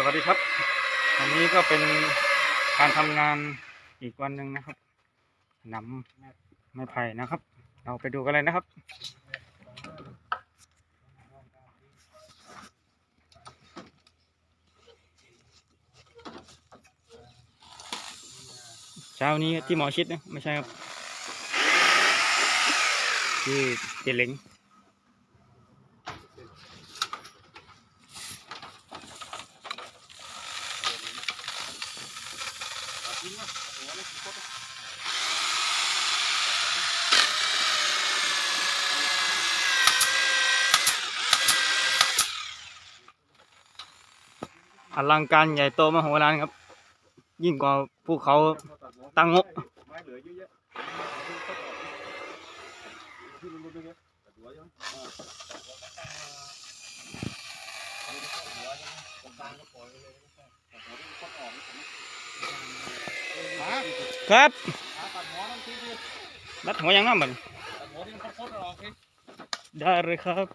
สวัสดีครับ วันนี้ก็เป็นการทำงานอีกวันหนึ่งนะครับนำไม้ไผ่นะครับ เราไปดูกันเลยนะครับเช้านี้ที่หมอชิดนะไม่ใช่ครับ ที่เจเล้ง อลังการใหญ่โตมโหฬารครับ ยิ่งกว่าภูเขาตังโงะ ครับตัดหัวนั่นทีดิรัดหัวยังน้ำมันตัดหัวที่มันคดๆออกสิได้เลยครับ